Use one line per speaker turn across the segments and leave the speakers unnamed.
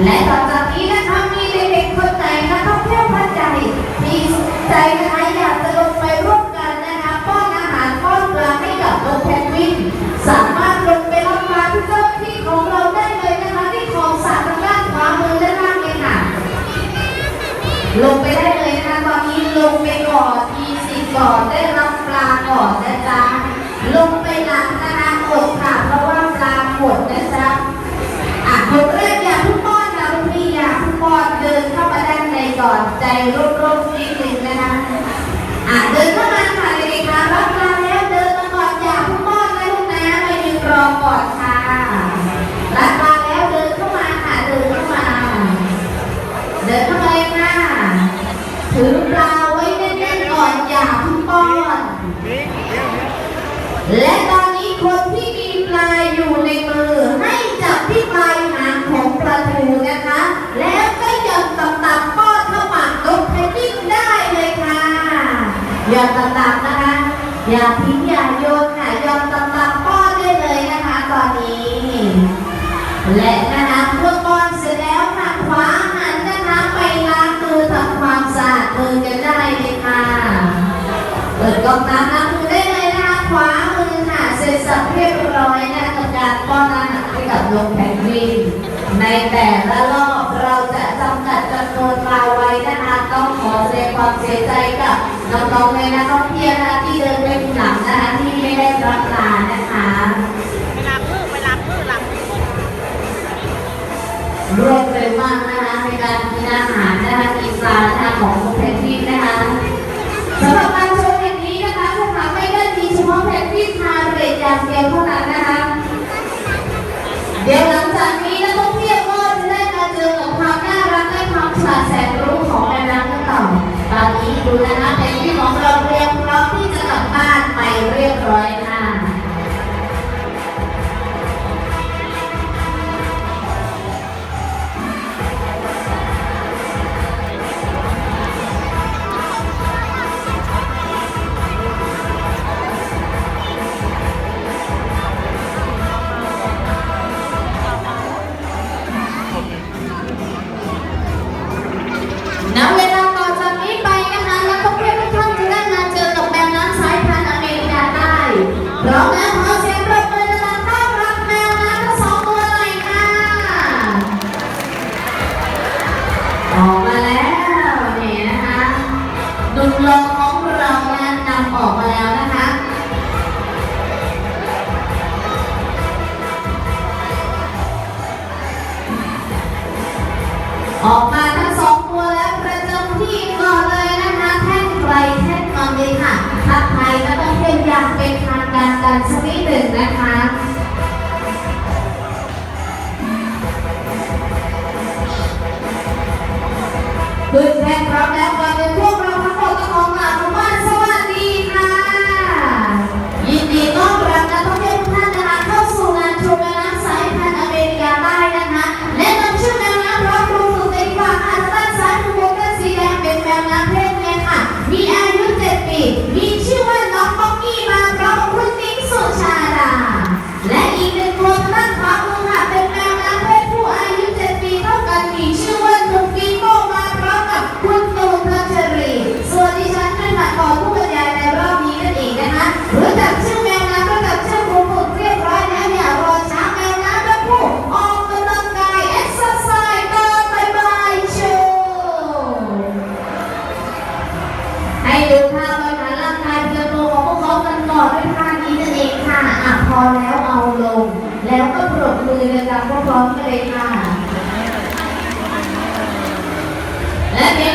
และต่อจากนี้นะคะมีเด็กๆคนไหนนะคะเที่ยวพันใจมีใจนะคะอยากจะลงไปร่วมกันนะคะป้อนอาหารป้อนปลาให้กับนกแพนกวิน สามารถลงไปรับปลาที่เจ้าหน้าที่ของเราได้เลยนะคะที่คลองสาทางด้านขวามือด้านล่างเลยค่ะ ลงไปได้เลยนะคะตอนนี้ลงไปก่อนทีสิก่อนได้รับปลาก่อนนะจ๊ะลงไปหลังนะคะอดค่ะเพราะว่าปลาหมดนะจ๊ะอะคนแรกอย่าเพุ่งป้อนนะคุณพี่อย่าเพุ่งป้อนเดินเข้ามาด้านในก่อนใจร่มๆนิดนึงนะคะอะเดินเข้ามาค่ะเด็กๆค่ะรับปลาแล้วเดินมาก่อนอย่าเพุ่งป้อนนะลูกนะมายืนรอก่อนค่ะรับปลาแล้วเดินเข้ามาค่ะเดินเข้ามา เดินเข้าไปค่ะ ถือปลาไว้แน่นๆก่อนอย่าเพึ่งป้อน และตอนนี้คนที่มีปลาอยู่ในมือให้จับที่ปลายหางของปลาทูนะคะ แล้วก็หย่อนต่ำๆป้อนเข้าปากนกแพนกวินได้เลยค่ะหย่อนต่ำๆนะคะ อย่าทิ้งอย่าโยน ในแต่ละรอบเราจะจำกัดจำนวนปลาไว้นะคะต้องขอแสดงความเสียใจกับน้องๆเลยนะท่องเที่ยวนะคะที่เดินไปหลังนะคะที่ไม่ได้รับลานะคะ
เวลาพืชเวลาพืชหลัง
รวดเร็วมากนะคะในการกินอาหารนะคะกินปลานะคะของนกแพนกวินนะคะสำหรับการชมอย่งนี้นะคะสถานไม่ได้มีเฉพาะแพนกวินทาเรทอย่างเดียวเท่านั้นนะคะเดี๋ยวหลังจาก ขึ้นแท่งพร้อมแล้วก่อนเป็นพวกเราทั้งหมดต้องขอกล่าวคำว่าสวัสดีค่ะ ยินดีต้อนรับนักท่องเที่ยวทุกท่านนะคะเข้าสู่งานชมแม่น้ำสพันธุ์อเมริกาใต้นะคะ และนำชื่อแมวน้ำร้อมครูฝึกในดีกว่าค่ะด้านซ้ายมือวงเล็บสีแดงเป็นแมวน้ำเพศเมียค่ะ มีอายุ7ปีมีชื่อว่าน้องป๊อกกี้มาพร้อมกับคุณนิ้งสุชาดาและอีกหนึ่งตัวด้านขวา มือดังๆพร้อมๆกันเลยค่ะ และเ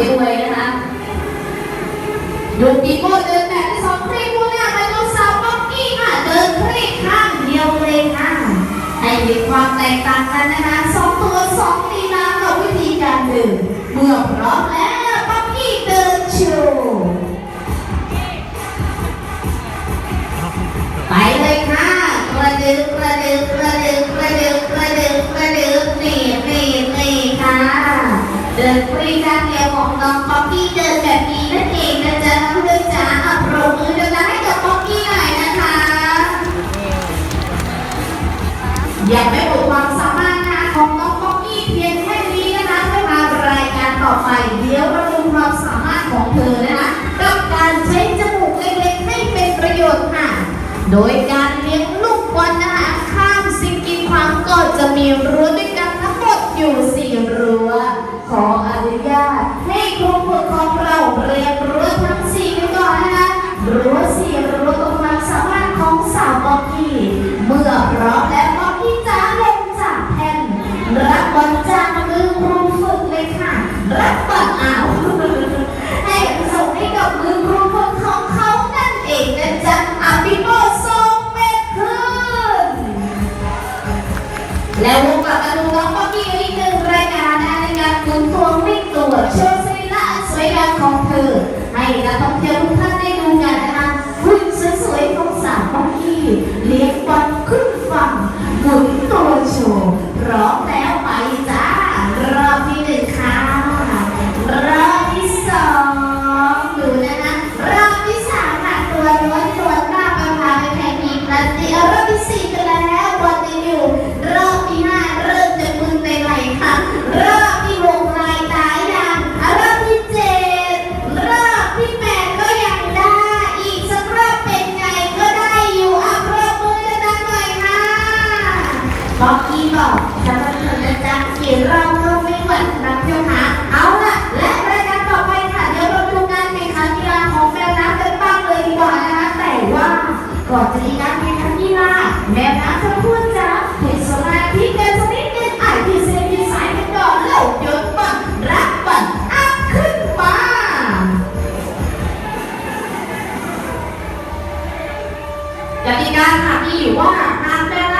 ยอวยนะคะยกปีโก้เดินแบบที่สองครีมูน่าไปลงสาวป๊อกกี้ค่ะเดินครีข้างเดียวเลยค่ะให้มีความแตกต่างกันนะคะสองตัวสองตีนากับวิธีการเดินเมื่อพร้อมแล้วป๊อกกี้เดินชูไปเลยค่ะกระเดึกกระเดึกกระเดึกกระเดึกกระเดึกกระเดือกนี่นี่นี่ค่ะเดินครีข้างเดียว เดิแบบนี้นั่นเองนะจ๊ะน้องกาอบรมมือดังๆให้กับป๊อกกี้หน่อยนะคะ อย่าได้อดความสามารถนะของน้องป๊อกกี้เพียงแค่นี้นะคะเพื่อมารายการต่อไปเดี๋ยวเราดูความสามารถของเธอนะคะกับการใช้จมูกเล็กๆให้เป็นประโยชน์ค่ะ โดยการเลี้ยงลูกบอลนะคะข้ามสิ่งกินความก็จะมีรู้ด้วยกันทั้งหมดอยู่สี่ ตรงวามสามารถของสาวบอกกี้ เมื่อพร้อมแล้วบ็อกกี้จ้าเล่นจากแผ่นรับบอลจาก การหากมีอยู่ว่าการแปล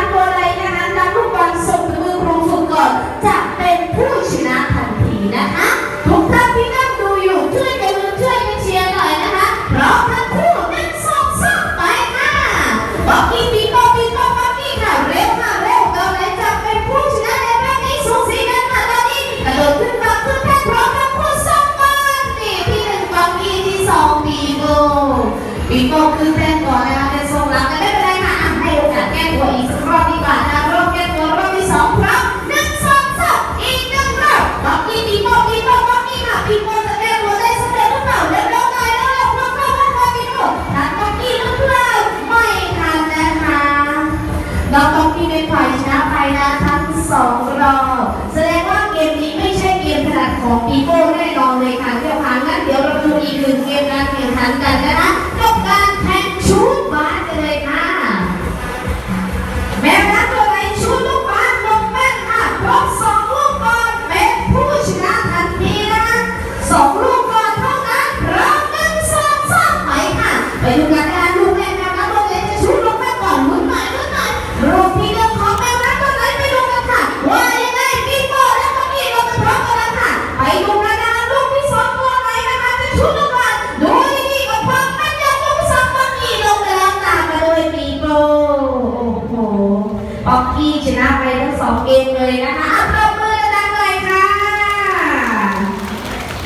dapat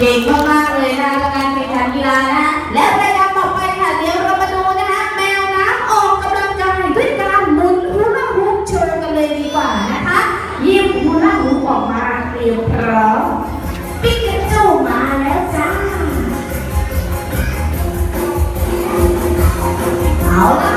ก่งมากๆเลยนะกับการแข่งขันกีฬานะและรายการต่อไปค่ะเดี๋ยวเรามาดูนะคะแมวน้ำออกกำลังกายด้วยการหมุนฮุล่าฮุปโชว์กันเลยดีกว่านะคะยิ้มฮุล่าฮุปออกมาเตรียมพร้อมปิกเจ้ามาแล้วจ้าเอาละ